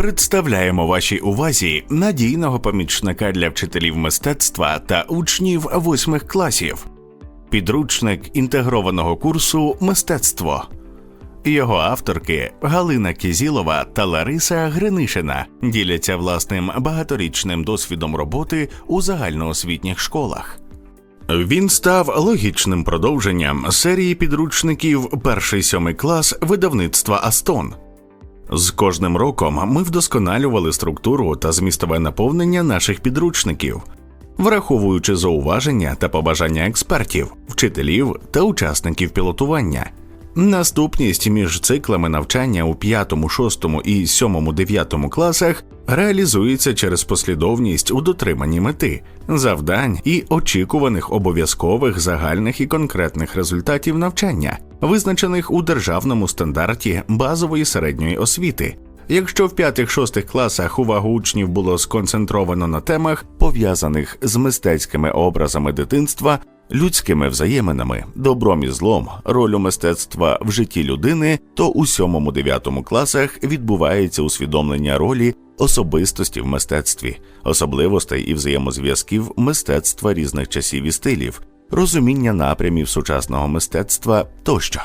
Представляємо вашій увазі надійного помічника для вчителів мистецтва та учнів восьмих класів. Підручник інтегрованого курсу Мистецтво. Його авторки Галина Кізілова та Лариса Гринишина діляться власним багаторічним досвідом роботи у загальноосвітніх школах. Він став логічним продовженням серії підручників перший сьомий клас видавництва Астон. З кожним роком ми вдосконалювали структуру та змістове наповнення наших підручників, враховуючи зауваження та побажання експертів, вчителів та учасників пілотування. Наступність між циклами навчання у 5, 6 і 7, 9 класах реалізується через послідовність у дотриманні мети, завдань і очікуваних обов'язкових загальних і конкретних результатів навчання, визначених у державному стандарті базової середньої освіти. Якщо в 5-6 класах увагу учнів було сконцентровано на темах, пов'язаних з мистецькими образами дитинства, людськими взаєминами, добром і злом, ролю мистецтва в житті людини, то у 7-9 класах відбувається усвідомлення ролі особистості в мистецтві, особливостей і взаємозв'язків мистецтва різних часів і стилів, розуміння напрямів сучасного мистецтва тощо.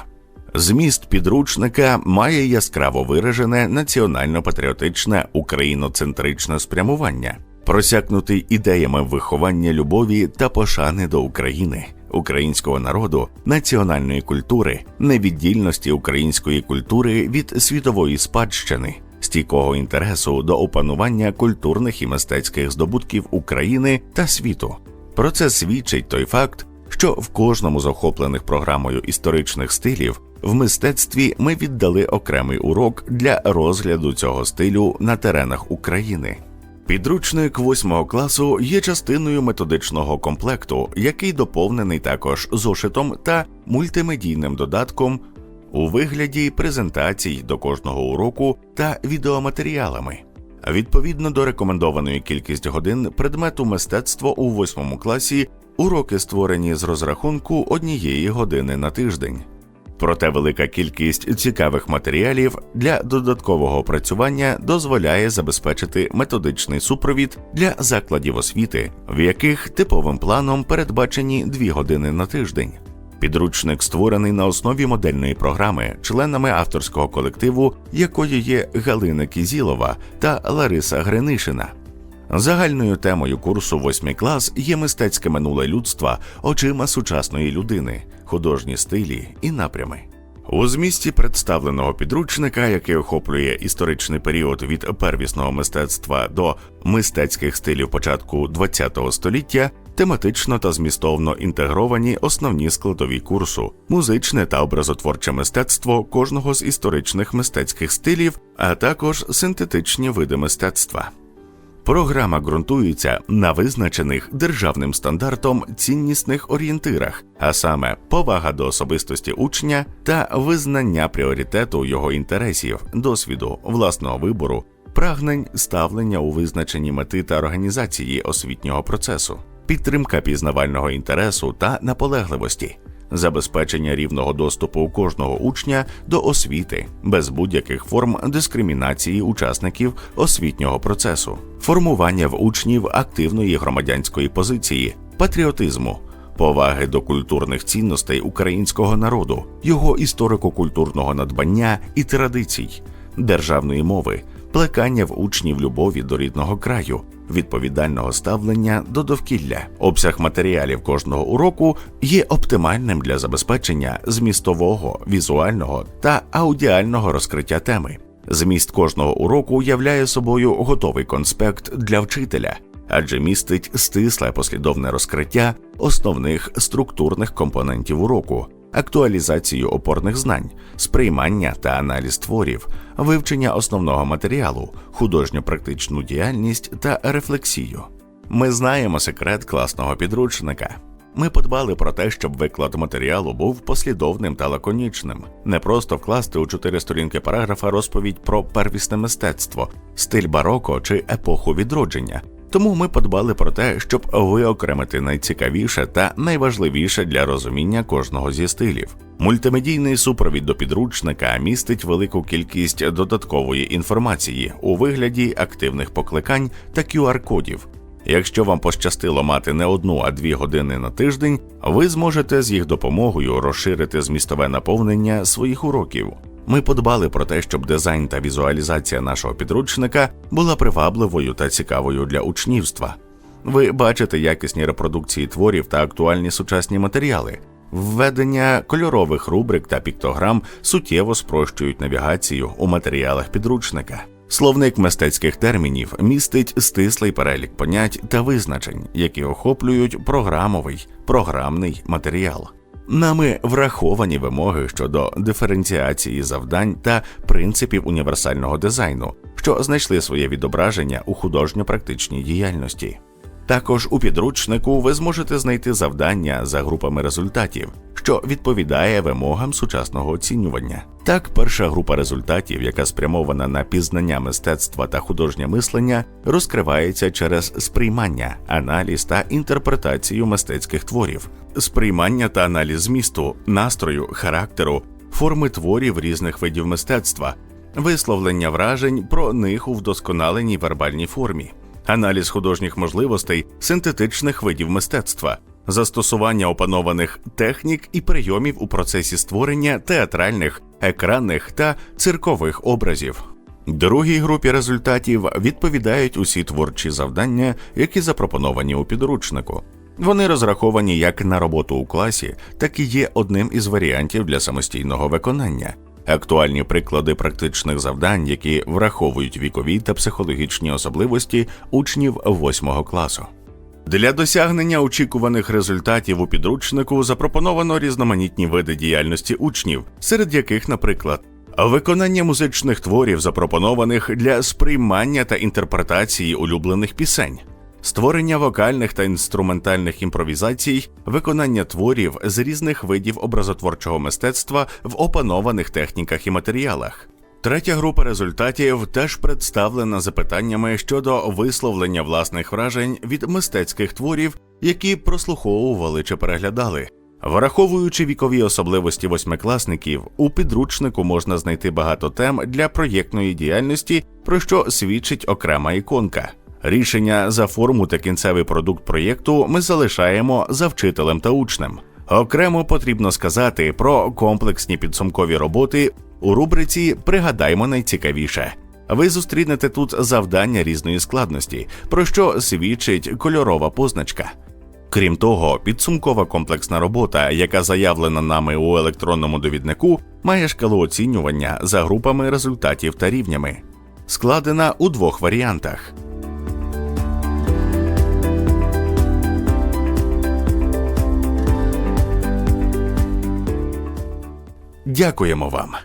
Зміст підручника має яскраво виражене національно-патріотичне україноцентричне спрямування, просякнутий ідеями виховання любові та пошани до України, українського народу, національної культури, невіддільності української культури від світової спадщини, стійкого інтересу до опанування культурних і мистецьких здобутків України та світу. Про це свідчить той факт, що в кожному з охоплених програмою історичних стилів в мистецтві ми віддали окремий урок для розгляду цього стилю на теренах України. Підручник восьмого класу є частиною методичного комплекту, який доповнений також зошитом та мультимедійним додатком у вигляді презентацій до кожного уроку та відеоматеріалами. Відповідно до рекомендованої кількості годин предмету мистецтво у восьмому класі уроки створені з розрахунку однієї години на тиждень. Проте велика кількість цікавих матеріалів для додаткового опрацювання дозволяє забезпечити методичний супровід для закладів освіти, в яких типовим планом передбачені дві години на тиждень. Підручник створений на основі модельної програми, членами авторського колективу, якою є Галина Кізілова та Лариса Гринишина. Загальною темою курсу восьмий клас є мистецьке минуле людства очима сучасної людини, художні стилі і напрями. У змісті представленого підручника, який охоплює історичний період від первісного мистецтва до мистецьких стилів початку ХХ століття, тематично та змістовно інтегровані основні складові курсу, музичне та образотворче мистецтво кожного з історичних мистецьких стилів, а також синтетичні види мистецтва. Програма ґрунтується на визначених державним стандартом ціннісних орієнтирах, а саме повага до особистості учня та визнання пріоритету його інтересів, досвіду, власного вибору, прагнень ставлення у визначенні мети та організації освітнього процесу, підтримка пізнавального інтересу та наполегливості забезпечення рівного доступу кожного учня до освіти без будь-яких форм дискримінації учасників освітнього процесу, формування в учнів активної громадянської позиції, патріотизму. Поваги до культурних цінностей українського народу, його історико-культурного надбання і традицій, державної мови, плекання в учнів любові до рідного краю, відповідального ставлення до довкілля. Обсяг матеріалів кожного уроку є оптимальним для забезпечення змістового, візуального та аудіального розкриття теми. Зміст кожного уроку являє собою готовий конспект для вчителя, адже містить стисле послідовне розкриття основних структурних компонентів уроку, актуалізацію опорних знань, сприймання та аналіз творів, вивчення основного матеріалу, художньо практичну діяльність та рефлексію. Ми знаємо секрет класного підручника. Ми подбали про те, щоб виклад матеріалу був послідовним та лаконічним, не просто вкласти у чотири сторінки параграфа розповідь про первісне мистецтво, стиль бароко чи епоху відродження. Тому ми подбали про те, щоб виокремити найцікавіше та найважливіше для розуміння кожного зі стилів. Мультимедійний супровід до підручника містить велику кількість додаткової інформації у вигляді активних покликань та QR-кодів. Якщо вам пощастило мати не одну, а дві години на тиждень, ви зможете з їх допомогою розширити змістове наповнення своїх уроків. Ми подбали про те, щоб дизайн та візуалізація нашого підручника була привабливою та цікавою для учнівства. Ви бачите якісні репродукції творів та актуальні сучасні матеріали. Введення кольорових рубрик та піктограм суттєво спрощують навігацію у матеріалах підручника. Словник мистецьких термінів містить стислий перелік понять та визначень, які охоплюють програмовий програмний матеріал. Нами враховані вимоги щодо диференціації завдань та принципів універсального дизайну, що знайшли своє відображення у художньо-практичній діяльності. Також у підручнику ви зможете знайти завдання за групами результатів, що відповідає вимогам сучасного оцінювання. Так, перша група результатів, яка спрямована на пізнання мистецтва та художнє мислення, розкривається через сприймання, аналіз та інтерпретацію мистецьких творів, сприймання та аналіз змісту, настрою, характеру, форми творів різних видів мистецтва, висловлення вражень про них у вдосконаленій вербальній формі аналіз художніх можливостей синтетичних видів мистецтва, застосування опанованих технік і прийомів у процесі створення театральних, екранних та циркових образів. Другій групі результатів відповідають усі творчі завдання, які запропоновані у підручнику. Вони розраховані як на роботу у класі, так і є одним із варіантів для самостійного виконання актуальні приклади практичних завдань, які враховують вікові та психологічні особливості учнів 8 класу. Для досягнення очікуваних результатів у підручнику запропоновано різноманітні види діяльності учнів, серед яких, наприклад, виконання музичних творів, запропонованих для сприймання та інтерпретації улюблених пісень створення вокальних та інструментальних імпровізацій, виконання творів з різних видів образотворчого мистецтва в опанованих техніках і матеріалах. Третя група результатів теж представлена запитаннями щодо висловлення власних вражень від мистецьких творів, які прослуховували чи переглядали. Враховуючи вікові особливості восьмикласників, у підручнику можна знайти багато тем для проєктної діяльності, про що свідчить окрема іконка. Рішення за форму та кінцевий продукт проєкту ми залишаємо за вчителем та учнем. Окремо потрібно сказати про комплексні підсумкові роботи у рубриці Пригадаймо найцікавіше. Ви зустрінете тут завдання різної складності, про що свідчить кольорова позначка. Крім того, підсумкова комплексна робота, яка заявлена нами у електронному довіднику, має шкалу оцінювання за групами результатів та рівнями, складена у двох варіантах. Дякуємо вам.